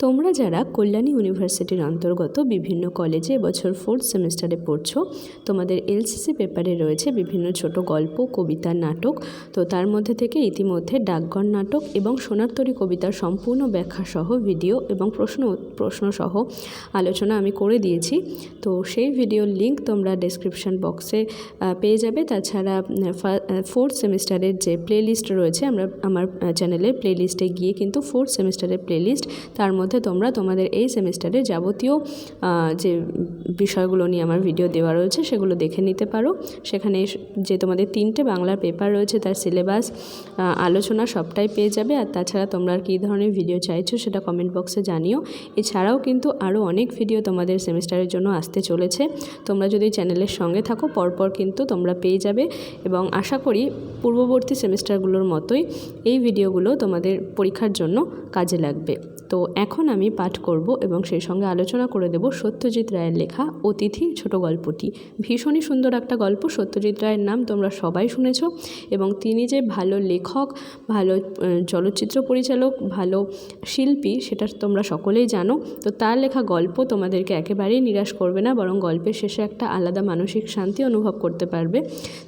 তোমরা যারা কল্যাণী ইউনিভার্সিটির অন্তর্গত বিভিন্ন কলেজে এবছর ফোর্থ সেমিস্টারে পড়ছো, তোমাদের এলসিসি পেপারে রয়েছে বিভিন্ন ছোট গল্প, কবিতা, নাটক। তো তার মধ্যে থেকে ইতিমধ্যে ডাকঘর নাটক এবং সোনারতরী কবিতার সম্পূর্ণ ব্যাখ্যা সহ ভিডিও এবং প্রশ্ন প্রশ্ন সহ আলোচনা আমি করে দিয়েছি। তো সেই ভিডিওর লিঙ্ক তোমরা ডেসক্রিপশন বক্সে পেয়ে যাবে। তাছাড়া ফোর্থ সেমিস্টারের যে প্লেলিস্ট রয়েছে, আমরা, আমার চ্যানেলের প্লেলিস্টে গিয়ে কিন্তু ফোর্থ সেমিস্টারের প্লেলিস্ট তার মধ্যে তোমরা তোমাদের এই সেমিস্টারে যাবতীয় যে বিষয়গুলো নিয়ে আমার ভিডিও দেওয়া রয়েছে সেগুলো দেখে নিতে পারো। সেখানে যে তোমাদের তিনটে বাংলার পেপার রয়েছে তার সিলেবাস আলোচনা সবটাই পেয়ে যাবে। আর তাছাড়া তোমরা কী ধরনের ভিডিও চাইছো সেটা কমেন্ট বক্সে জানিও। এছাড়াও কিন্তু আরও অনেক ভিডিও তোমাদের সেমিস্টারের জন্য আসতে চলেছে। তোমরা যদি চ্যানেলের সঙ্গে থাকো, পরপর কিন্তু তোমরা পেয়ে যাবে। এবং আশা করি পূর্ববর্তী সেমিস্টারগুলোর মতোই এই ভিডিওগুলো তোমাদের পরীক্ষার জন্য কাজে লাগবে। তো এখন আমি পাঠ করব এবং সেই সঙ্গে আলোচনা করে দেব সত্যজিৎ রায়ের লেখা অতিথি ছোট গল্পটি। ভীষণই সুন্দর একটা গল্প, সত্যজিৎ রায়ের নাম তোমরা সবাই শুনেছ এবং তিনি যে ভালো লেখক, ভালো চলচ্চিত্র পরিচালক, ভালো শিল্পী সেটা তোমরা সকলেই জানো, তো তার লেখা গল্প তোমাদেরকে একেবারেই নিরাশ করবে না, বরং গল্পের শেষে একটা আলাদা মানসিক শান্তি অনুভব করতে পারবে।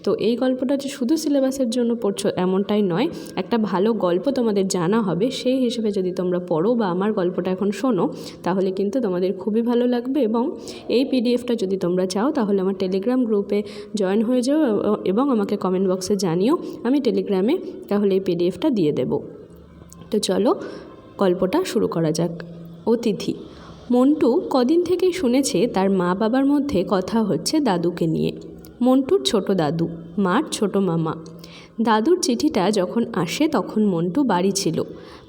তো এই গল্পটা যে শুধু সিলেবাসের জন্য পড়ছো এমনটাই নয়, একটা ভালো গল্প তোমাদের জানা হবে, সেই হিসেবে যদি তোমরা পড়ো বা আমার গল্পটা এখন শোনো, তাহলে কিন্তু তোমাদের খুবই ভালো লাগবে এবং এই পিডিএফটা যদি তোমরা চাও, তাহলে আমার টেলিগ্রাম গ্রুপে জয়েন হয়ে যাও এবং আমাকে কমেন্ট বক্সে জানিও, আমি টেলিগ্রামে তাহলে এই পিডিএফটা দিয়ে দেবো। তো চলো, গল্পটা শুরু করা যাক। অতিথি। মন্টু কদিন থেকেই শুনেছে তার মা বাবার মধ্যে কথা হচ্ছে দাদুকে নিয়ে। মন্টুর ছোট দাদু, মার ছোট মামা। দাদুর চিঠিটা যখন আসে, তখন মন্টু বাড়ি ছিল।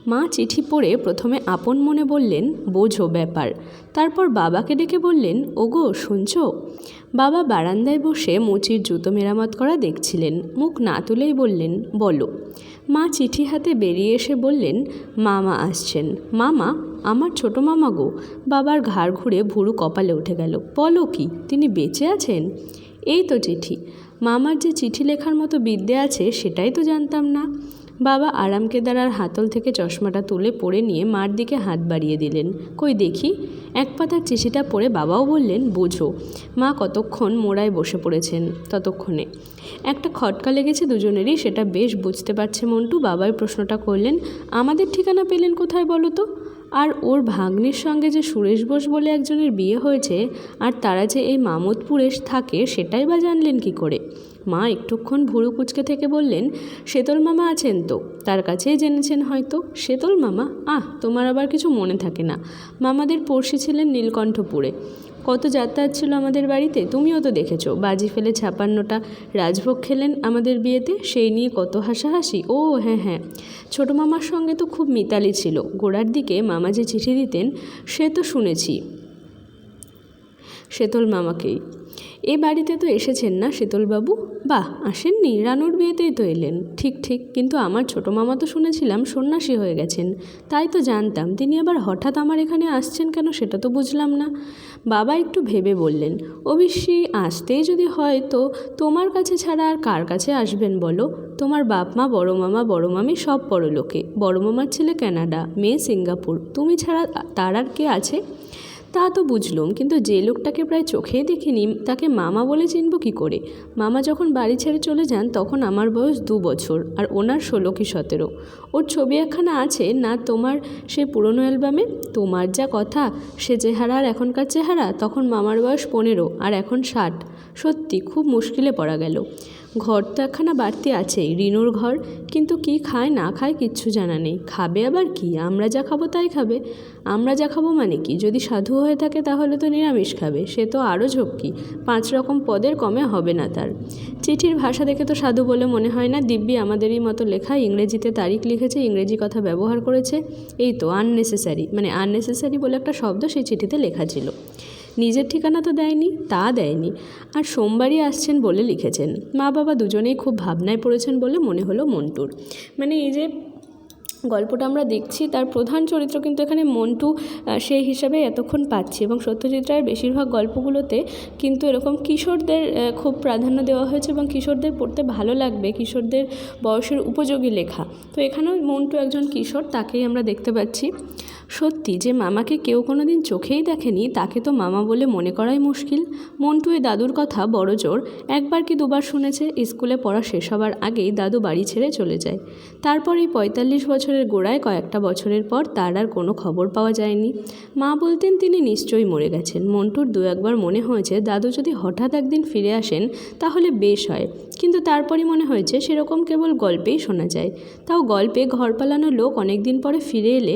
মা চিঠি পড়ে প্রথমে আপন মনে বললেন, বোঝো ব্যাপার। তারপর বাবাকে ডেকে বললেন, ওগো, শুনছো? বাবা বারান্দায় বসে মুচির জুতো মেরামত করা দেখছিলেন। মুখ না তুলেই বললেন, বলো। মা চিঠি হাতে বেরিয়ে এসে বললেন, মামা আসছেন। মামা? আমার ছোট মামা গো। বাবার ঘাড় ঘুরে ভুরু কপালে উঠে গেল। বলো কি, তিনি বেঁচে আছেন? এই তো চিঠি। মামার যে চিঠি লেখার মতো বিদ্যে আছে, সেটাই তো জানতাম না। বাবা আরামকেদারার হাতল থেকে চশমাটা তুলে পড়ে নিয়ে মার দিকে হাত বাড়িয়ে দিলেন। কই দেখি? এক পাতার চিঠিটা পড়ে বাবাও বললেন, বোঝো, মা কতক্ষণ মোড়ায় বসে পড়েছেন? ততক্ষণে। একটা খটকা লেগেছে দুজনেরই, সেটা বেশ বুঝতে পারছে মন্টু। বাবাই প্রশ্নটা করলেন, আমাদের ঠিকানা পেলেন কোথায় বলো তো? আর ওর ভাগ্নির সঙ্গে যে সুরেশ বোস বলে একজনের বিয়ে হয়েছে আর তারা যে এই মামদপুরে থাকে সেটাই বা জানলেন কি করে? মা একটুক্ষণ ভুরু কুচকে থেকে বললেন শেতল মামা আছেন তো। তার কাছেই জেনেছেন হয়তো। শেতল মামা? আহ, তোমার আবার কিছু মনে থাকে না। মামাদের পড়শি ছিলেন নীলকণ্ঠপুরে। কত যাতায়াত ছিল আমাদের বাড়িতে, তুমিও তো দেখেছ। বাজি ফেলে ছাপান্নটা রাজভোগ খেলেন আমাদের বিয়েতে, সেই নিয়ে কত হাসাহাসি। ও হ্যাঁ হ্যাঁ। ছোটো মামার সঙ্গে তো খুব মিতালি ছিল। গোড়ার দিকে মামা যে চিঠি দিতেন, সে তো শুনেছি। শেতল মামাকেই। এ বাড়িতে তো এসেছেন না শীতলবাবু? বাহ, আসেননি। রানুর বিয়েতেই তো এলেন। ঠিক ঠিক, কিন্তু আমার ছোটো মামা তো শুনেছিলাম সন্ন্যাসী হয়ে গেছেন। তাই তো জানতাম। তিনি আবার হঠাৎ আমার এখানে আসছেন কেন সেটা তো বুঝলাম না। বাবা একটু ভেবে বললেন, অবশ্যই আসতেই যদি হয় তো তোমার কাছে ছাড়া আর কার কাছে আসবেন বলো? তোমার বাপ মা, বড় মামা, বড় মামি সব বড় লোকে বড় মামার ছেলে কানাডা, মেয়ে সিঙ্গাপুর। তুমি ছাড়া তার আর কে আছে? তা তো বুঝলুম, কিন্তু যে লোকটাকে প্রায় চোখেই দেখিনি, তাকে মামা বলে চিনব কি করে? মামা যখন বাড়ি ছেড়ে চলে যান, তখন আমার বয়স দু বছর, আর ওনার ষোলো কি সতেরো। ওর ছবি একখানা আছে, না তোমার সে পুরনো অ্যালবামে? তোমার যা কথা, সে চেহারা আর এখনকার চেহারা, তখন মামার বয়স পনেরো, আর এখন ষাট। সত্যি, খুব মুশকিলে পড়া গেল। ঘর তো একখানা বাড়তি আছেই, রিনুর ঘর। কিন্তু কি খায়, না খায় কিচ্ছু জানা নেই। খাবে আবার কি? আমরা যা খাব তাই খাবে। আমরা যা খাব মানে কি? যদি সাধু হয়ে থাকে তাহলে তো নিরামিষ খাবে। সে তো আরও ঝক্কি। পাঁচ রকম পদের কমে হবে না তার। চিঠির ভাষা দেখে তো সাধু বলে মনে হয় না, দিব্যি আমাদেরই মতো লেখা ইংরেজিতে তারিখ লিখেছে, ইংরেজি কথা ব্যবহার করেছে। এই তো আননেসেসারি মানে আননেসেসারি বলে একটা শব্দ সেই চিঠিতে লেখা ছিল। নিজের ঠিকানা তো দেয়নি, তা দেয়নি। আর সোমবারই আসছেন বলে লিখেছেন। মা বাবা দুজনেই খুব ভাবনায় পড়েছেন বলে মনে হলো মন্টুর। মানে এই যে গল্পটা আমরা দেখছি, তার প্রধান চরিত্র কিন্তু এখানে মন্টু সেই হিসাবে এতক্ষণ পাচ্ছি এবং সত্যজিৎ রায়ের বেশিরভাগ গল্পগুলোতে কিন্তু এরকম কিশোরদের খুব প্রাধান্য দেওয়া হয়েছে এবং কিশোরদের পড়তে ভালো লাগবে, কিশোরদের বয়সের উপযোগী লেখা। তো এখানেও মন্টু একজন কিশোর, তাকেই আমরা দেখতে পাচ্ছি। সত্যি যে মামাকে কেউ কোনো দিন চোখেই দেখেনি, তাকে তো মামা বলে মনে করাই মুশকিল। মন্টু এই দাদুর কথা, বড় জোর, একবার কি দুবার শুনেছে, স্কুলে পড়া শেষ হবার আগেই দাদু বাড়ি ছেড়ে চলে যায়। তারপর এই পঁয়তাল্লিশ বছরের গোড়ায় কয়েকটা বছরের পর তার আর কোনো খবর পাওয়া যায়নি। মা বলতেন তিনি নিশ্চয়ই মরে গেছেন। মন্টুর দু একবার মনে হয়েছে, দাদু যদি হঠাৎ একদিন ফিরে আসেন, তাহলে বেশ হয়। কিন্তু তারপরই মনে হয়েছে, সেরকম কেবল গল্পেই শোনা যায়। তাও গল্পে ঘর পালানো লোক অনেক দিন পরে ফিরে এলে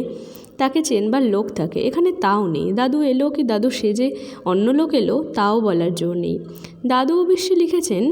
তাকে চেনবার লোক থাকে। এখানে তাও নেই। দাদু এলো কি দাদু সেজে অন্য লোক এলো, তাও বলার জো নেই। দাদু অবশ্যই লিখেছেন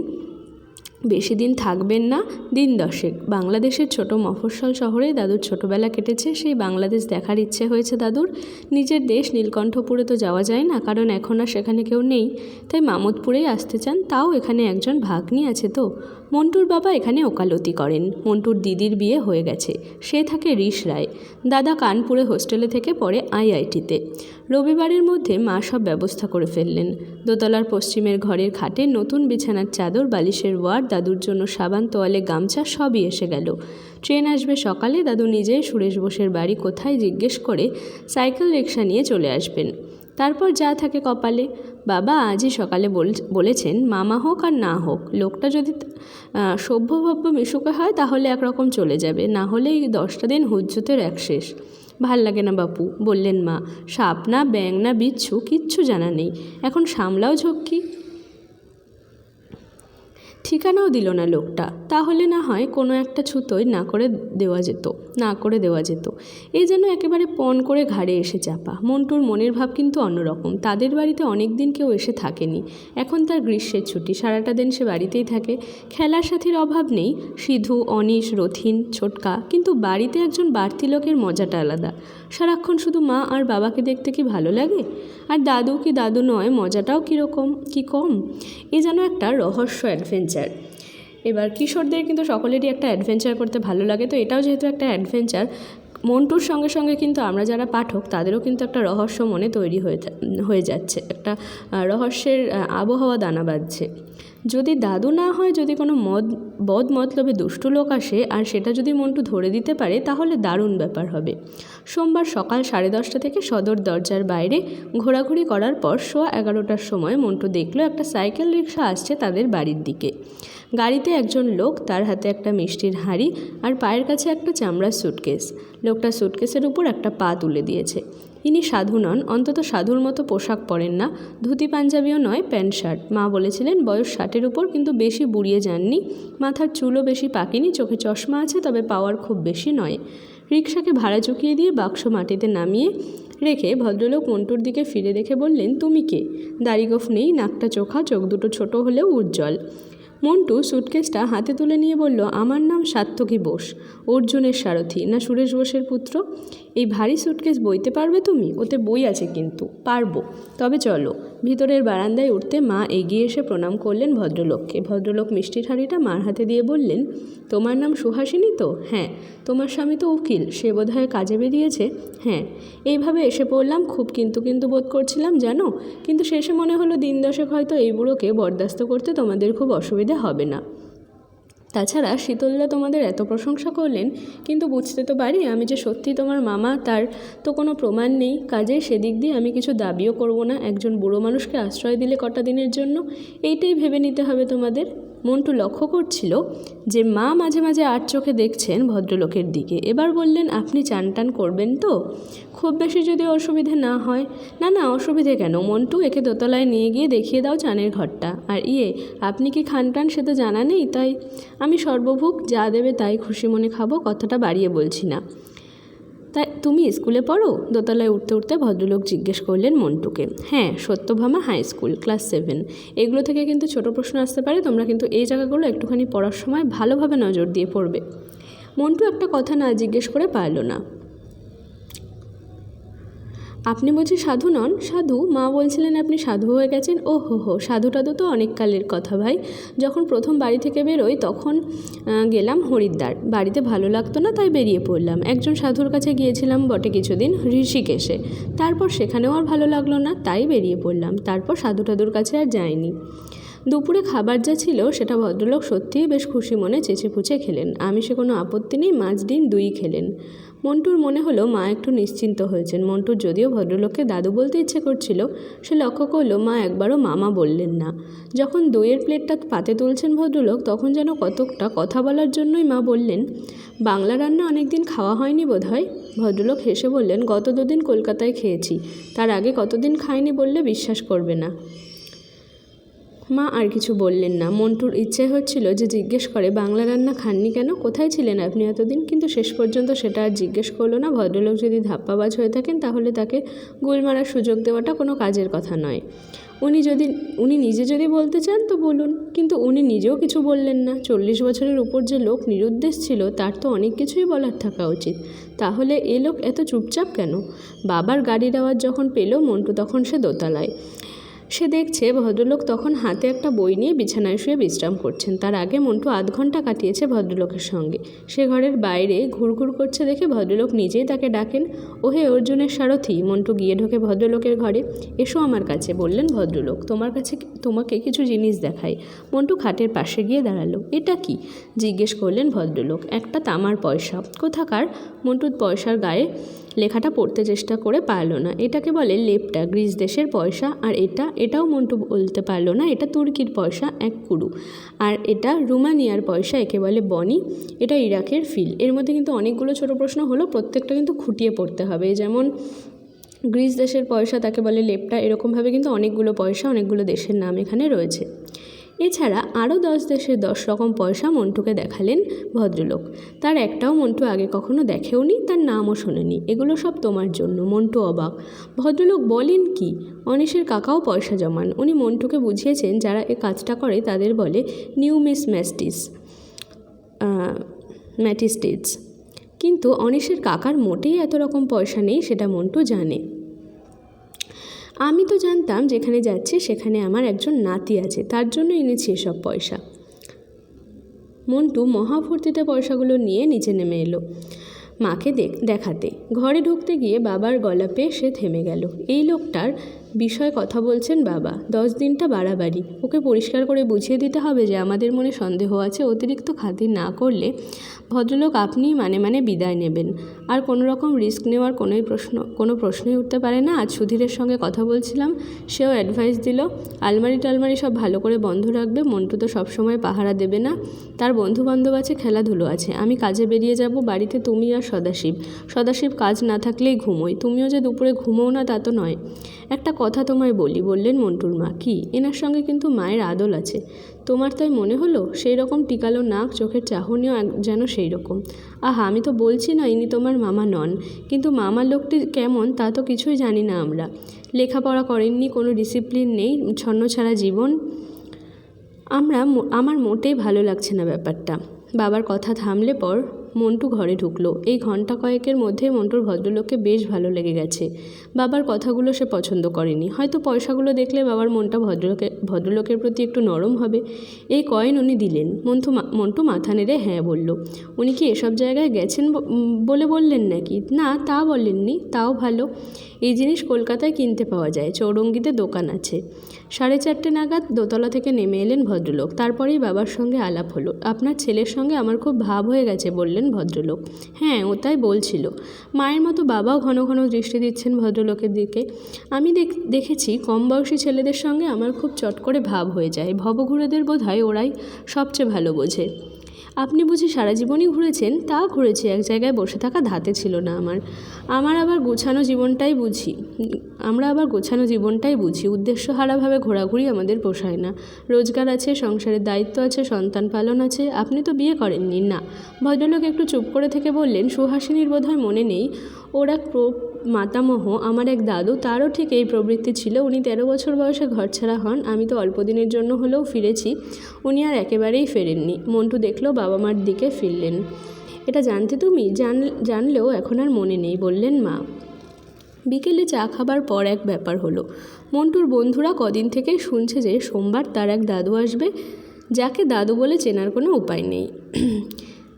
বেশি দিন থাকবেন না, দিন দশেক। বাংলাদেশের ছোট মফস্বল শহরে দাদুর ছোটবেলা কেটেছে, সেই বাংলাদেশ দেখার ইচ্ছে হয়েছে দাদুর। নিজের দেশ নীলকণ্ঠপুরে তো যাওয়া যায় না, কারণ এখন আর সেখানে কেউ নেই। তাই মামদপুরেই আসতে চান, তাও এখানে একজন ভাগ্নি আছে তো। মন্টুর বাবা এখানে ওকালতি করেন। মন্টুর দিদির বিয়ে হয়ে গেছে। সে থাকে রিস রায়। দাদা কানপুরে হোস্টেলে থেকে পড়ে আইআইটিতে। রবিবারের মধ্যে মা সব ব্যবস্থা করে ফেললেন। দোতলার পশ্চিমের ঘরের খাটে নতুন বিছানার চাদর, বালিশের ওয়ার, দাদুর জন্য সাবান, তোয়ালে গামছা সবই এসে গেল। ট্রেন আসবে সকালে, দাদু নিজেই সুরেশ বোসের বাড়ি কোথায় জিজ্ঞেস করে সাইকেল রিক্সা নিয়ে চলে আসবেন। তারপর যা থাকে কপালে। বাবা আজই সকালে বল- বলেছেন, মামা হোক আর না হোক, লোকটা যদি সভ্যভব্য মিশুকে হয়, তাহলে একরকম চলে যাবে। না হলে এই দশটা দিন হুজ্জতের এক শেষ। ভালো লাগে না বাপু। বললেন মা, সাপ না ব্যাং না, বিচ্ছু, কিচ্ছু জানা নেই। এখন সামলাও ঝক্কি। ঠিকানাও দিল না লোকটা। তাহলে না হয় কোনো একটা ছুতোয় না করে দেওয়া যেত, না করে দেওয়া যেত। এই যেন একেবারে পণ করে ঘাড়ে এসে চাপা। মন্টুর মনের ভাব কিন্তু অন্যরকম। তাদের বাড়িতে অনেক দিন কেউ এসে থাকেনি। এখন তার গ্রীষ্মের ছুটি। সারাটা দিন সে বাড়িতেই থাকে। খেলার সাথীর অভাব নেই। সিধু, অনিশ, রথিন, ছোটকা। কিন্তু বাড়িতে একজন বাড়তি লোকের মজাটা আলাদা। সারাক্ষণ শুধু মা আর বাবাকে দেখতে কি ভালো লাগে? আর দাদু কি দাদু নয়, মজাটাও কীরকম, কি কম? এ যেন একটা রহস্য অ্যাডভেঞ্চার এবার কিশোরদের কিন্তু সকলেরই একটা অ্যাডভেঞ্চার করতে ভালো লাগে, তো এটাও যেহেতু একটা অ্যাডভেঞ্চার মন্টুর সঙ্গে সঙ্গে কিন্তু আমরা যারা পাঠক, তাদেরও কিন্তু একটা রহস্য মনে তৈরি হয়ে হয়ে যাচ্ছে, একটা রহস্যের আবহাওয়া দানা বাঁধছে। যদি দাদু না হয়, যদি কোনো মদ, বদ মতলবে দুষ্টু লোক আসে আর সেটা যদি মন্টু ধরে দিতে পারে, তাহলে দারুণ ব্যাপার হবে। সোমবার সকাল সাড়ে দশটা থেকে সদর দরজার বাইরে ঘোরাঘুরি করার পর সোয়া এগারোটার সময় মন্টু দেখল একটা সাইকেল রিক্সা আসছে তাদের বাড়ির দিকে। গাড়িতে একজন লোক, তার হাতে একটা মিষ্টির হাঁড়ি আর পায়ের কাছে একটা চামড়ার সুটকেস। লোকটা সুটকেসের উপর একটা পা তুলে দিয়েছে। ইনি সাধু নন, অন্তত সাধুর মতো পোশাক পরেন না। ধুতি পাঞ্জাবিও নয়, প্যান্ট শার্ট। মা বলেছিলেন, বয়স ষাটের উপর, কিন্তু বেশি বুড়িয়ে যাননি। মাথার চুলও বেশি পাকেনি, চোখে চশমা আছে, তবে পাওয়ার খুব বেশি নয়। রিক্সাকে ভাড়া চুকিয়ে দিয়ে বাক্স মাটিতে নামিয়ে রেখে ভদ্রলোক মন্টুর দিকে ফিরে দেখে বললেন, তুমি কে? দাড়িগোফ নেই, নাকটা চোখা, চোখ দুটো ছোট হলেও উজ্জ্বল। মন্টু সুটকেসটা হাতে তুলে নিয়ে বলল, আমার নাম সাত্তকী বোস, অর্জুনের সারথি, না সুরেশ বোসের পুত্র? এই ভারী সুটকেস বইতে পারবে তুমি? ওতে বই আছে কিন্তু, পারব। তবে চলো ভিতরের বারান্দায় উঠতে মা এগিয়ে এসে প্রণাম করলেন ভদ্রলোককে। ভদ্রলোক মিষ্টির হাঁড়িটা মার হাতে দিয়ে বললেন, তোমার নাম সুহাসিনী তো? হ্যাঁ। তোমার স্বামী তো উকিল, সে বোধহয় কাজে বেরিয়েছে? হ্যাঁ। এইভাবে এসে পড়লাম, খুব কিন্তু কিন্তু বোধ করছিলাম, জানো? কিন্তু শেষে মনে হলো দিন দশেক হয়তো এই বুড়োকে বরদাস্ত করতে তোমাদের খুব অসুবিধা হবে না। তাছাড়া শীতলদা তোমাদের এত প্রশংসা করলেন, কিন্তু বুঝতে তো পারি আমি যে সত্যি তোমার মামা, তার তো কোনো প্রমাণ নেই। কাজে সেদিক দিয়ে আমি কিছু দাবিও করব না। একজন বুড়ো মানুষকে আশ্রয় দিলে কটা দিনের জন্য? এইটাই ভেবে নিতে হবে তোমাদের। মন্টু লক্ষ্য করছিল যে মা মাঝে মাঝে আট চোখে দেখছেন ভদ্রলোকের দিকে। এবার বললেন, আপনি চান টান করবেন তো? খুব বেশি যদি অসুবিধে না হয়? না না, অসুবিধে কেন? মন্টু, একে দোতলায় নিয়ে গিয়ে দেখিয়ে দাও চানের ঘরটা। আর ইয়ে আপনি কি খান টান সে তো জানা নেই, তাই? আমি সর্বভুক যা দেবে তাই খুশি মনে খাব, কথাটা বাড়িয়ে বলছি না। তাই তুমি স্কুলে পড়ো? দোতলায় উঠতে উঠতে ভদ্রলোক জিজ্ঞেস করলেন মন্টুকে। হ্যাঁ Satyabhama high school, class seven. এগুলো থেকে কিন্তু ছোট প্রশ্ন আসতে পারে, তোমরা কিন্তু এই জায়গাগুলো একটুখানি পড়ার সময় ভালোভাবে নজর দিয়ে পড়বে। মন্টু একটা কথা না জিজ্ঞেস করে পারল না। আপনি বুঝি সাধু নন। সাধু? মা বলছিলেন আপনি সাধু হয়ে গেছেন। ও হো হো সাধু টাধু তো অনেক কালের কথা ভাই। যখন প্রথম বাড়ি থেকে বেরোই তখন গেলাম হরিদ্বার। বাড়িতে ভালো লাগতো না, তাই বেরিয়ে পড়লাম। একজন সাধুর কাছে গিয়েছিলাম বটে কিছুদিন ঋষিকেশে। তারপর সেখানেও আর ভালো লাগল না, তাই বেরিয়ে পড়লাম। তারপর সাধু টাধুর কাছে আর যাইনি। দুপুরে খাবার যা ছিল সেটা ভদ্রলোক সত্যিই বেশ খুশি মনে চেঁচে পুচে খেলেন। আমি সে কোনো আপত্তি নেই মাছ ডিম দুই খেলেন। মন্টুর মনে হলো মা একটু নিশ্চিন্ত হয়েছেন। মন্টুর যদিও ভদ্রলোককে দাদু বলতে ইচ্ছে করছিল, সে লক্ষ্য করল মা একবারও মামা বললেন না। যখন দইয়ের প্লেটটা পাতে তুলছেন ভদ্রলোক, তখন যেন কতকটা কথা বলার জন্যই মা বললেন, বাংলা রান্না অনেক দিন খাওয়া হয়নি বোধ হয় ভদ্রলোক হেসে বললেন, গত দুদিন কলকাতায় খেয়েছি। তার আগে কতদিন খাইনি বললে বিশ্বাস করবে না। মা আর কিছু বললেন না। মন্টুর ইচ্ছে হচ্ছিল যে জিজ্ঞেস করে, বাংলা রান্না খাননি কেন? কোথায় ছিলেন আপনি এতদিন? কিন্তু শেষ পর্যন্ত সেটা আর জিজ্ঞেস করল না। ভদ্রলোক যদি ধাপ্পাবাজ হয়ে থাকেন, তাহলে তাকে গোল মারার সুযোগ দেওয়াটা কোনো কাজের কথা নয়। উনি যদি, উনি নিজে যদি বলতে চান, তো বলুন। কিন্তু উনি নিজেও কিছু বললেন না। চল্লিশ বছরের উপর যে লোক নিরুদ্দেশ ছিল, তার তো অনেক কিছুই বলার থাকা উচিত। তাহলে এ লোক এত চুপচাপ কেন? বাবার গাড়ির আওয়াজ যখন পেল, মন্টু তখন সে দোতলায়। সে দেখছে ভদ্রলোক তখন হাতে একটা বই নিয়ে বিছানায় শুয়ে বিশ্রাম করছেন। তার আগে মন্টু আধ ঘণ্টা কাটিয়েছে ভদ্রলোকের সঙ্গে। সে ঘরের বাইরে ঘুরঘুর করছে দেখে ভদ্রলোক নিজেই তাকে ডাকেন, ওহে অর্জুনের সারথি। মন্টু গিয়ে ঢোকে ভদ্রলোকের ঘরে। এসো আমার কাছে, বললেন ভদ্রলোক। তোমার কাছে তোমাকে কিছু জিনিস দেখাই। মন্টু খাটের পাশে গিয়ে দাঁড়াল। এটা কি? জিজ্ঞেস করলেন ভদ্রলোক। একটা তামার পয়সা। কোথাকার? মন্টুর পয়সার গায়ে লেখাটা পড়তে চেষ্টা করে পারল না। এটাকে বলে লেপটা। গ্রিস দেশের পয়সা, আর এটা, এটাও মন্টু বলতে পারল না। এটা তুর্কির পয়সা, এক কুরু। আর এটা রুমানিয়ার পয়সা, একে বলে বনি। এটা ইরাকের ফিল। এর মধ্যে কিন্তু অনেকগুলো ছোটো প্রশ্ন হলো, প্রত্যেকটা কিন্তু খুঁটিয়ে পড়তে হবে। যেমন, গ্রিস দেশের পয়সা, তাকে বলে লেপটা। এরকমভাবে কিন্তু অনেকগুলো পয়সা, অনেকগুলো দেশের নাম এখানে রয়েছে। এছাড়া আরও দশ দেশের দশ রকম পয়সা মন্টুকে দেখালেন ভদ্রলোক। তার একটাও মন্টু আগে কখনো দেখেওনি, তার নামও শোনেনি। এগুলো সব তোমার জন্য, মন্টু অবাক। ভদ্রলোক বলেন কি? অনিশের কাকাও পয়সা জমান। উনি মন্টুকে বুঝিয়েছেন, যারা এ কাজটা করে তাদের বলে নিউ মিস ম্যাস্টিস ম্যাটিস্টেটস। কিন্তু অনিশের কাকার মোটেই এত রকম পয়সা নেই, সেটা মন্টু জানে। আমি তো জানতাম যেখানে যাচ্ছি সেখানে আমার একজন নাতি আছে, তার জন্য এনেছি এসব পয়সা। মন্টু মহাফূর্তিতে পয়সাগুলো নিয়ে নিচে নেমে এলো মাকে দেখাতে। ঘরে ঢুকতে গিয়ে বাবার গলা পেয়ে সে থেমে গেল। এই লোকটার বিষয়ে কথা বলছেন বাবা। দশ দিনটা বাড়াবাড়ি। ওকে পরিষ্কার করে বুঝিয়ে দিতে হবে যে আমাদের মনে সন্দেহ আছে, অতিরিক্ত খাতির না করলে ভদ্রলোক আপনিই মানে মানে বিদায় নেবেন। আর কোনো রকম রিস্ক নেওয়ার কোনোই প্রশ্ন, কোনো প্রশ্নই উঠতে পারে না। আজ সুধীরের সঙ্গে কথা বলছিলাম, সেও অ্যাডভাইস দিল, আলমারি টালমারি সব ভালো করে বন্ধ রাখবে, মন্টু তো সবসময় পাহারা দেবে না। তার বন্ধু বান্ধব আছে, খেলাধুলো আছে। আমি কাজে বেরিয়ে যাব, বাড়িতে তুমি আর সদাশিব। সদাশিব কাজ না থাকলেই ঘুমোই। তুমিও যে দুপুরে ঘুমোও না তা তো নয়। একটা কথা তোমায় বলি, বললেন মন্টুর মা। কি? এনার সঙ্গে কিন্তু মায়ের আদল আছে। তোমার তাই মনে হলো? সেই রকম টিকালো নাক, চোখের চাহনিও যেন সেই রকম আহা, আমি তো বলছি না ইনি তোমার মামা নন। কিন্তু মামা লোকটি কেমন, তা তো কিছুই জানি না আমরা। লেখাপড়া করেননি, কোনো ডিসিপ্লিন নেই, ছন্ন ছাড়া জীবন। আমরা আমার মোটেই ভালো লাগছে না ব্যাপারটা। বাবার কথা থামলে পর মন্টু ঘরে ঢুকলো। এই ঘণ্টা কয়েকের মধ্যে মন্টুর ভদ্রলোককে বেশ ভালো লেগে গেছে। বাবার কথাগুলো সে পছন্দ করেনি। হয়তো পয়সাগুলো দেখলে বাবার মনটা ভদ্রলোকের ভদ্রলোকের প্রতি একটু নরম হবে। এই কয়েন উনি দিলেন। মন্টু মন্টু মাথা নেড়ে হ্যাঁ বলল। উনি কি এসব জায়গায় গেছেন বলে বললেন নাকি? না, তা বলেননি। তাও ভালো। এই জিনিস কলকাতায় কিনতে পাওয়া যায়, চৌরঙ্গিতে দোকান আছে। সাড়ে চারটে নাগাদ দোতলা থেকে নেমে এলেন ভদ্রলোক, তারপরেই বাবার সঙ্গে আলাপ হলো। আপনার ছেলের সঙ্গে আমার খুব ভাব হয়ে গেছে বললেন ভদ্রলোক। হ্যাঁ ও তাই বলছিল। মায়ের মতো বাবাও ঘন ঘন দৃষ্টি দিচ্ছেন ভদ্রলোকের দিকে। আমি দেখেছি কম বয়সী ছেলেদের সঙ্গে আমার খুব চট করে ভাব হয়ে যায়। ভবঘুরেদের বোধ হয় ওরাই সবচেয়ে ভালো বোঝে। আপনি বুঝি সারা জীবনই ঘুরেছেন? তা ঘুরেছি, এক জায়গায় বসে থাকা ধাতে ছিল না আমার। আমার আবার গোছানো জীবনটাই বুঝি। আমরা আবার গোছানো জীবনটাই বুঝি। উদ্দেশ্য হারাভাবে ঘোরাঘুরি আমাদের পোষায় না। রোজগার আছে, সংসারের দায়িত্ব আছে, সন্তান পালন আছে। আপনি তো বিয়ে করেননি, না। ভদ্রলোক একটু চুপ করে থেকে বললেন, সুহাসিনীর বোধহয় মনে নেই। ওর মাতামহ, আমার এক দাদু, তারও ঠিক এই প্রবৃত্তি ছিল। উনি তেরো বছর বয়সে ঘরছাড়া হন। আমি তো অল্প দিনের জন্য হলেও ফিরেছি। উনি আর একেবারেই ফেরেননি। মন্টু দেখল বাবা মার দিকে ফিরলেন। এটা জানতে তুমি? জান, জানলেও এখন আর মনে নেই, বললেন মা। বিকেলে চা খাবার পর এক ব্যাপার হলো। মন্টুর বন্ধুরা কদিন থেকেই শুনছে যে সোমবার তার এক দাদু আসবে, যাকে দাদু বলে চেনার কোনো উপায় নেই।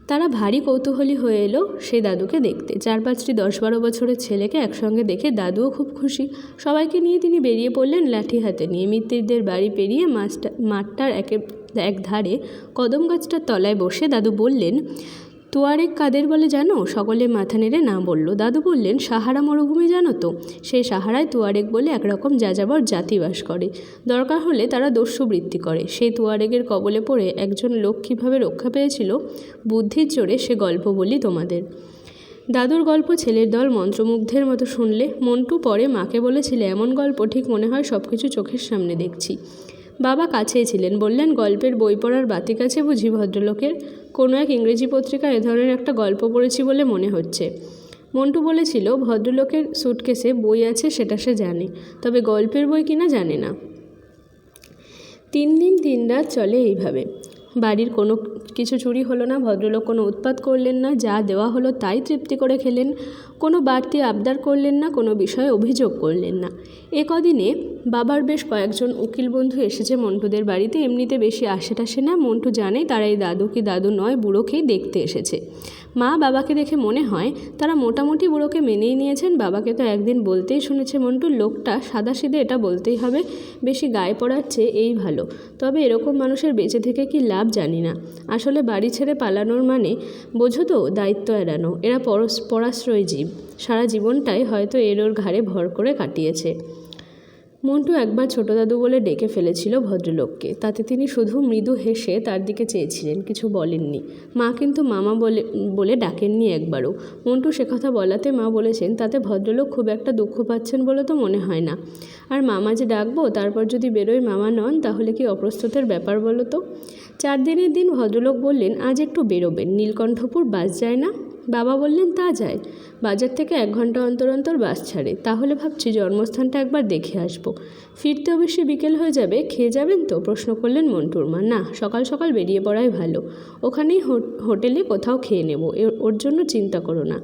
তারা ভারী কৌতূহলী হয়ে এলো সেই দাদুকে দেখতে। চার পাঁচটি দশ বারো বছরের ছেলেকে একসঙ্গে দেখে দাদুও খুব খুশি। সবাইকে নিয়ে তিনি বেরিয়ে পড়লেন লাঠি হাতে নিয়ে। মিত্তিরদের বাড়ি পেরিয়ে মাছটা মাঠটার একে এক ধারে কদম গাছটার তলায় বসে দাদু বললেন তুয়ারেগ কাদের বলে জানো? সকলে মাথা নেড়ে না বলল। দাদু বললেন, সাহারা মরুভূমি জানো তো? সেই সাহারায় তুয়ারেগ বলে একরকম যাযাবর জাতি বাস করে। দরকার হলে তারা দস্যুবৃত্তি করে। সেই তুয়ারেগের কবলে পড়ে একজন লোক কীভাবে রক্ষা পেয়েছিল? বুদ্ধির জোরে সে গল্প বলি তোমাদের। দাদুর গল্প ছেলের দল মন্ত্রমুগ্ধের মতো শুনলে মন্টু পরে মাকে বলেছিল, এমন গল্প ঠিক মনে হয় সব কিছু চোখের সামনে দেখছি। বাবা কাছেই ছিলেন। বললেন, গল্পের বই পড়ার বাতিক আছে বুঝি ভদ্রলোকের? কোনো এক ইংরেজি পত্রিকায় এ ধরনের একটা গল্প পড়েছি বলে মনে হচ্ছে। মন্টু বলেছিল, ভদ্রলোকের সুটকেসে বই আছে, সেটা সে জানে, তবে গল্পের বই কিনা জানে না। তিন দিন তিন রাত চলে এইভাবে। বাড়ির কোনো কিছু চুরি হলো না, ভদ্রলোক কোনো উৎপাত করলেন না, যা দেওয়া হলো তাই তৃপ্তি করে খেলেন, কোনো বাড়তি আবদার করলেন না, কোনো বিষয়ে অভিযোগ করলেন না। এ কদিনে বাবার বেশ কয়েকজন উকিল বন্ধু এসেছে মন্টুদের বাড়িতে, এমনিতে বেশি আশে টাসে না, মন্টু জানে তারা এই দাদু কি দাদু নয় বুড়োকেই দেখতে এসেছে। মা বাবাকে দেখে মনে হয় তারা মোটামুটি বুড়োকে মেনেই নিয়েছেন। বাবাকে তো একদিন বলতেই শুনেছে মন্টুর লোকটা সাদাসিধে এটা বলতেই হবে, বেশি গায়ে পড়ার চেয়ে এই ভালো। তবে এরকম মানুষের বেঁচে থেকে কি লাভ জানি না। আসলে বাড়ি ছেড়ে পালানোর মানে বোঝো তো দায়িত্ব এড়ানো, এরা পরাশ্রয় জীব। সারা জীবনটাই হয়তো এর ওর ঘাড়ে ভর করে কাটিয়েছে। মন্টু একবার ছোট দাদু বলে ডেকে ফেলেছিল ভদ্রলোককে। তাতে তিনি শুধু মৃদু হেসে তার দিকে চেয়েছিলেন, কিছু বলেননি। মা কিন্তু মামা বলে বলে ডাকেননি একবারও। মন্টু সে কথা বলাতে মা বলেছেন, তাতে ভদ্রলোক খুব একটা দুঃখ পাচ্ছেন বলে তো মনে হয় না। আর মামা যে ডাকবো, তারপর যদি বেরোয় মামা নন, তাহলে কি অপ্রস্তুতের ব্যাপার বলো তো? চার দিনের দিন ভদ্রলোক বললেন, আজ একটু বেরোবেন, নীলকণ্ঠপুর বাস যায় না? বাবা বললেন, তা যায়। বাজার থেকে এক ঘণ্টা অন্তর অন্তর বাস ছাড়ে। তাহলে ভাবছি জন্মস্থানটা একবার দেখে আসব। ফিরতে অবশ্যই বিকেল হয়ে যাবে, খেয়ে যাবেন তো? প্রশ্ন করলেন মন্টুর মা। না, সকাল সকাল বেরিয়ে পড়াই ভালো। ওখানেই হোটেলে কোথাও খেয়ে নেব। ওর জন্য চিন্তা করো না।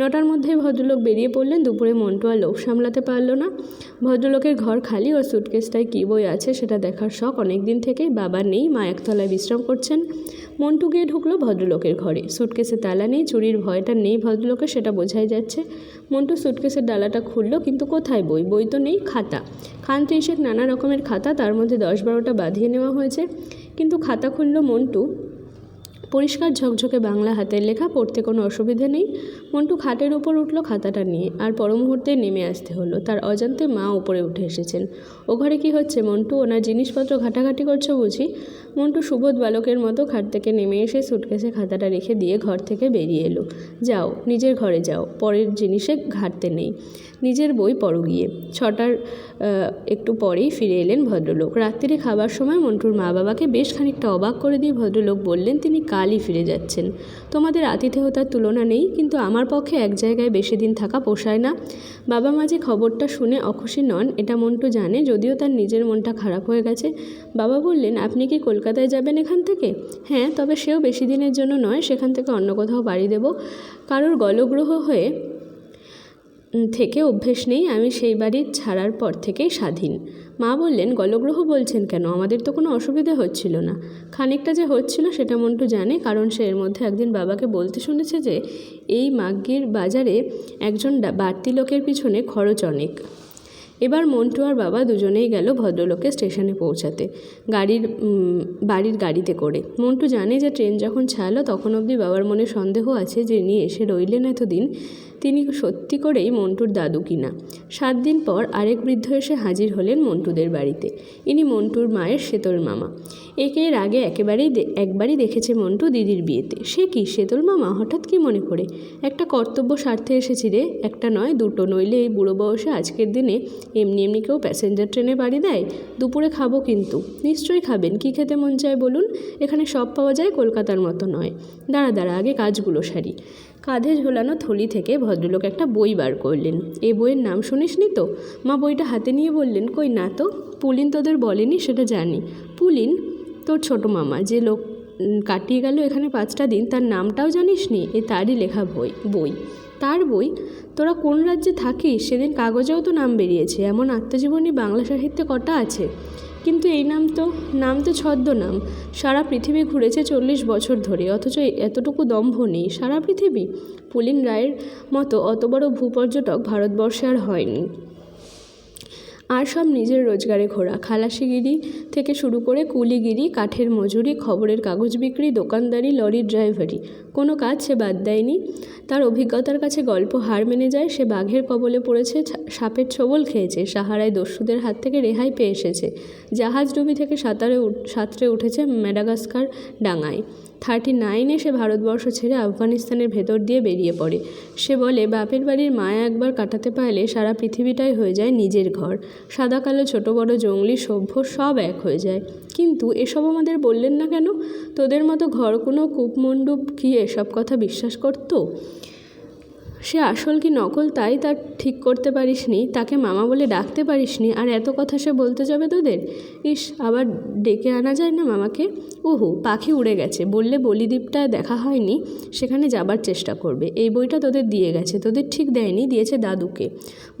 নটার মধ্যেই ভদ্রলোক বেরিয়ে পড়লেন। দুপুরে মন্টু আর লোভ সামলাতে পারল না। ভদ্রলোকের ঘর খালি ওর সুটকেসটায় কী বই আছে সেটা দেখার শখ অনেক দিন থেকেই বাবা নেই, মা একতলায় বিশ্রাম করছেন। মন্টু গিয়ে ঢুকলো ভদ্রলোকের ঘরে। সুটকেসে তালা নেই, চুরির ভয়টা নেই ভদ্রলোকের, সেটা বোঝাই যাচ্ছে। মন্টু সুটকেসের ডালাটা খুললো, কিন্তু কোথায় বই? বই তো নেই, খাতা। খান ত্রিশেক নানা রকমের খাতা, তার মধ্যে দশ বারোটা বাঁধিয়ে নেওয়া হয়েছে। কিন্তু খাতা খুললো মন্টু। পরিষ্কার ঝকঝকে বাংলা হাতের লেখা, পড়তে কোনো অসুবিধে নেই। মন্টু খাটের উপর উঠল খাতাটা নিয়ে, আর পর মুহূর্তে নেমে আসতে হলো। তার অজান্তে মা উপরে উঠে এসেছেন। ও ঘরে কী হচ্ছে মন্টু? ওনার জিনিসপত্র ঘাটাঘাটি করছ বুঝি? মন্টু সুবোধ বালকের মতো খাট থেকে নেমে এসে সুটকেসে খাতাটা রেখে দিয়ে ঘর থেকে বেরিয়ে এলো। যাও, নিজের ঘরে যাও। পরের জিনিসে ঘাটতে নেই। নিজের বই পড়ো গিয়ে। ছটার একটু পরেই ফিরে এলেন ভদ্রলোক। রাত্রিরে খাবার সময় মন্টুর মা বাবাকে বেশ খানিকটা অবাক করে দিয়ে ভদ্রলোক বললেন, তিনি কালই ফিরে যাচ্ছেন। তোমাদের আতিথেয়তার তুলনা নেই, কিন্তু আমার পক্ষে এক জায়গায় বেশি দিন থাকা পোষায় না। বাবা মা যে খবরটা শুনে অখুশি নন, এটা মন্টু জানে, যদিও তার নিজের মনটা খারাপ হয়ে গেছে। বাবা বললেন, আপনি কি কলকাতায় যাবেন এখান থেকে? হ্যাঁ তবে সেও বেশি দিনের জন্য নয়, সেখান থেকে অন্য কোথাও বাড়ি দেব। কারোর গলগ্রহ হয়ে থেকে অভ্যেস নেই, আমি সেই বাড়ি ছাড়ার পর থেকেই স্বাধীন। মা বললেন, গলগ্রহ বলছেন কেন? আমাদের তো কোনো অসুবিধে হচ্ছিল না। খানিকটা যে হচ্ছিল সেটা মন্টু জানে, কারণ সে এর মধ্যে একদিন বাবাকে বলতে শুনেছে যে, এই মাগ্গির বাজারে একজন বাড়তি লোকের পিছনে খরচ অনেক। এবার মন্টু আর বাবা দুজনেই গেল ভদ্রলোকে স্টেশনে পৌঁছাতে, গাড়ির বাড়ির গাড়িতে করে। মন্টু জানে যে ট্রেন যখন ছাড়লো, তখন অবধি বাবার মনে সন্দেহ আছে যে, নিয়ে এসে রইলেন এতদিন? তিনি সত্যি করেই মন্টুর দাদু কিনা। সাত দিন পর আরেক বৃদ্ধ এসে হাজির হলেন মন্টুদের বাড়িতে। ইনি মন্টুর মায়ের সেতল মামা। একে এর আগে একেবারেই একবারই দেখেছে মন্টু দিদির বিয়েতে। সে কি সেতল মামা? হঠাৎ কি মনে করে? একটা কর্তব্য স্বার্থে এসেছি রে। একটা নয়, দুটো। নইলে এই বুড়ো বয়সে আজকের দিনে এমনি এমনি কেউ প্যাসেঞ্জার ট্রেনে বাড়ি দেয়? দুপুরে খাব কিন্তু। নিশ্চয়ই খাবেন। কি খেতে মন চায় বলুন? এখানে সব পাওয়া যায় কলকাতার মতো নয়। দাঁড়া দাঁড়া, আগে কাজগুলো সারি। কাঁধে ঝোলানো থলি থেকে ভদ্রলোক একটা বই বার করলেন। এ বইয়ের নাম শুনিসনি তো? মা বইটা হাতে নিয়ে বললেন, কই না তো, পুলিন তোদের বলেনি, সেটা জানি। পুলিন, তোর ছোটো মামা, যে লোক কাটিয়ে গেল এখানে পাঁচটা দিন, তার নামটাও জানিস নি এ তারই লেখা বই বই। তার বই, তোরা কোন রাজ্যে থাকিস? সেদিন কাগজেও তো নাম বেরিয়েছে, এমন আত্মজীবনী বাংলা সাহিত্যে কটা আছে? কিন্তু এই নাম তো নাম তো ছদ্মনাম। সারা পৃথিবী ঘুরেছে চল্লিশ বছর ধরে, অথচ এতটুকু দম্ভ নেই। সারা পৃথিবী, পুলিন রায়ের মতো অত বড় ভূপর্যটক ভারতবর্ষে আর হয়নি। আর সব নিজের রোজগারে ঘোরা। খালাসিগিরি থেকে শুরু করে কুলিগিরি, কাঠের মজুরি, খবরের কাগজ বিক্রি, দোকানদারি লরির ড্রাইভারি। কোনো কাজ সে বাদ দেয়নি। তার অভিজ্ঞতার কাছে গল্প হার মেনে যায়, সে বাঘের কবলে পড়েছে সাপের ছোবল খেয়েছে, সাহারায় দস্যুদের হাত থেকে রেহাই পেয়ে এসেছে। জাহাজডুবি থেকে সাঁতারে সাঁতরে উঠেছে ম্যাডাগাস্কার ডাঙায়। থার্টি নাইনে সে ভারতবর্ষ ছেড়ে আফগানিস্তানের ভেতর দিয়ে বেরিয়ে পড়ে। সে বলে, বাপের বাড়ির মায়া একবার কাটাতে পারলে সারা পৃথিবীটাই হয়ে যায় নিজের ঘর। সাদা, কালো, ছোটো, বড়ো, জঙ্গলি, সভ্য সব এক হয়ে যায়। কিন্তু এসব আমাদের বললেন না কেন? তোদের মতো ঘর কোনো কূপমণ্ডূপ কি এসব কথা বিশ্বাস করতো? সে আসল কি নকল তাই তার ঠিক করতে পারিসনি? তাকে মামা বলে ডাকতে পারিসনি? আর এত কথা সে বলতে যাবে তোদের? ইস, আবার ডেকে আনা যায় না মামাকে? ওহো পাখি উড়ে গেছে। বললে বলিদ্বীপটায় দেখা হয়নি, সেখানে যাবার চেষ্টা করবে। এই বইটা তোদের দিয়ে গেছে। তোদের ঠিক দেয়নি, দিয়েছে দাদুকে।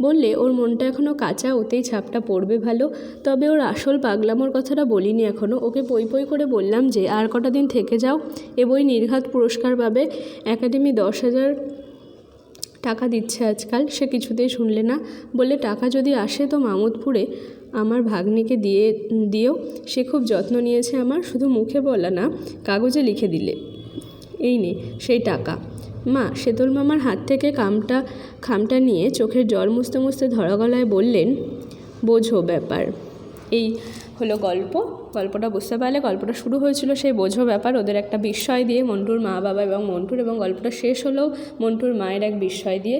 বললে, ওর মনটা এখনও কাঁচা, ওতেই ছাপটা পড়বে ভালো। তবে ওর আসল পাগলামোর কথাটা বলিনি এখনও ওকে পই পই করে বললাম যে, আর কটা দিন থেকে যাও। এ বই নির্ঘাত পুরস্কার পাবে। একাডেমি দশ হাজার টাকা দিচ্ছে আজকাল, সে কিছুতেই শুনলে না। বলে টাকা যদি আসে তো মামুদপুরে আমার ভাগ্নিকে দিয়ে, দিও। সে খুব যত্ন নিয়েছে আমার, শুধু মুখে বলা না, কাগজে লিখে দিলে। এই নে, সেই টাকা। মা শীতল মামার হাত থেকে কামটা, খামটা নিয়ে চোখের জল মুছতে মুছতে ধরা গলায় বললেন, বোঝো ব্যাপার। এই হলো গল্প। গল্পটা বুঝতে পারলে গল্পটা শুরু হয়েছিল সেই বোঝো ব্যাপার, ওদের একটা বিস্ময় দিয়ে, মন্টুর মা বাবা এবং মন্টুর এবং গল্পটা শেষ হলেও মন্টুর মায়ের এক বিস্ময় দিয়ে।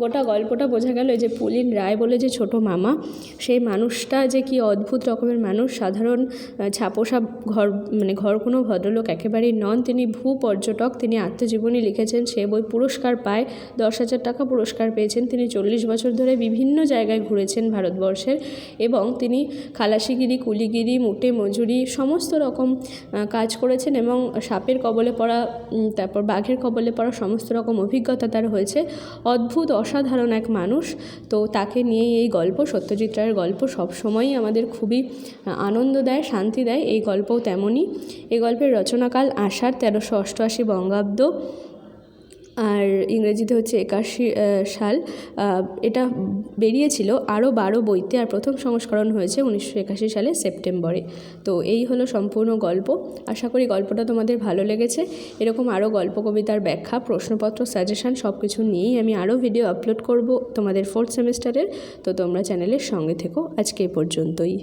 গোটা গল্পটা বোঝা গেল যে পুলিন রায় বলে যে ছোট মামা, সেই মানুষটা যে কি অদ্ভুত রকমের মানুষ, সাধারণ ছাপোষা ঘর মানে ঘর কোনো ভদ্রলোক একেবারেই নন, তিনি ভূ পর্যটক, তিনি আত্মজীবনী লিখেছেন, সে বই পুরস্কার পায়, দশ হাজার টাকা পুরস্কার পেয়েছেন, তিনি চল্লিশ বছর ধরে বিভিন্ন জায়গায় ঘুরেছেন ভারতবর্ষের এবং তিনি খালাসিগিরি, কুলিগিরি, মুটে মজুরি সমস্ত রকম কাজ করেছেন এবং সাপের কবলে পড়া তারপর বাঘের কবলে পড়া সমস্ত রকম অভিজ্ঞতা তার হয়েছে। অদ্ভুত, অসাধারণ এক মানুষ। তো তাকে নিয়েই এই গল্প, সত্যজিৎ রায়ের গল্প সবসময়ই আমাদের খুবই আনন্দ দেয়, শান্তি দেয়। এই গল্পও তেমনই। এই গল্পের রচনাকাল আষাঢ় তেরোশো অষ্টআশি বঙ্গাব্দ। আর ইংরেজিতে হচ্ছে একাশি সাল। এটা বেরিয়েছিল আরও বারো বইতে আর প্রথম সংস্করণ হয়েছে উনিশশো একাশি সালে সেপ্টেম্বরে। তো এই হলো সম্পূর্ণ গল্প। আশা করি গল্পটা তোমাদের ভালো লেগেছে। এরকম আরও গল্প কবিতার ব্যাখ্যা, প্রশ্নপত্র, সাজেশান সব কিছু নিয়েই আমি আরও ভিডিও আপলোড করব তোমাদের ফোর্থ সেমিস্টারের তো তোমরা চ্যানেলের সঙ্গে থেকো। আজকে এ পর্যন্তই।